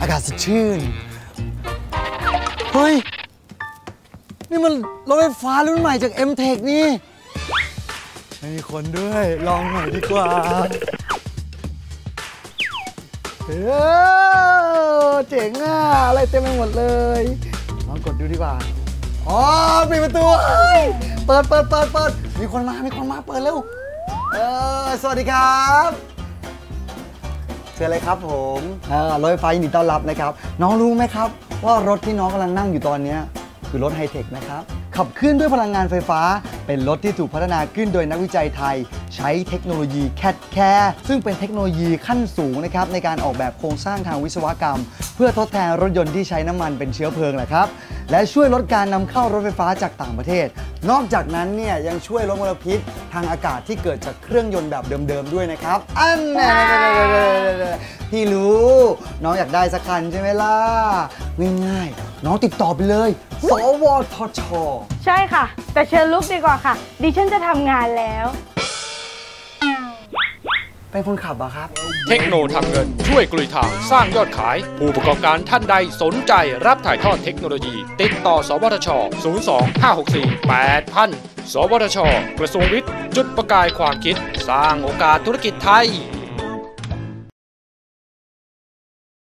อากาศสดชื่น เฮ้ย นี่มันรถไฟฟ้ารุ่นใหม่จาก m t e c h นี่ ไม่มีคนด้วย ลองหน่อยดีกว่าเออเจ๋งอะ อะไรเต็มไปหมดเลย ลองกดดูดีกว่า อ๋อปิดประตูเปิดเปิดเปิดเปิดมีคนมา มีคนมา เปิดเร็ว เออ สวัสดีครับ ชิญเลยครับผมรถไฟฟ้ายินดีต้อนรับนะครับ น้องรู้ไหมครับ ว่ารถที่น้องกำลังนั่งอยู่ตอนนี้คือรถไฮเทคนะครับขับเคลื่อนด้วยพลังงานไฟฟ้า เป็นรถที่ถูกพัฒนาขึ้นโดยนักวิจัยไทย ใช้เทคโนโลยีแคดแคร์ซึ่งเป็นเทคโนโลยีขั้นสูงนะครับในการออกแบบโครงสร้างทางวิศวกรรม เพื่อทดแทนรถยนต์ที่ใช้น้ำมันเป็นเชื้อเพลิงแหละครับและช่วยลดการนำเข้ารถไฟฟ้าจากต่างประเทศ นอกจากนั้นเนี่ยยังช่วยลดมลพิษ ทางอากาศที่เกิดจากเครื่องยนต์แบบเดิมๆด้วยนะครับ อันแน่พี่รู้ น้องอยากได้สักคันใช่ไหมล่ะ ง่ายๆ น้องติดต่อไปเลย สวทช ใช่ค่ะ แต่เชิญลุกดีกว่าค่ะ ดิฉันจะทำงานแล้ว เป็นคนขับอะครับ เทคโนทำเงิน ช่วยกลุยทางสร้างยอดขาย ผู้ประกอบการท่านใดสนใจรับถ่ายทอดเทคโนโลยี ติดต่อ สวทช 02 564 8000 สวทช กระทรวงวิทย์ จุดประกายความคิด สร้างโอกาสธุรกิจไทย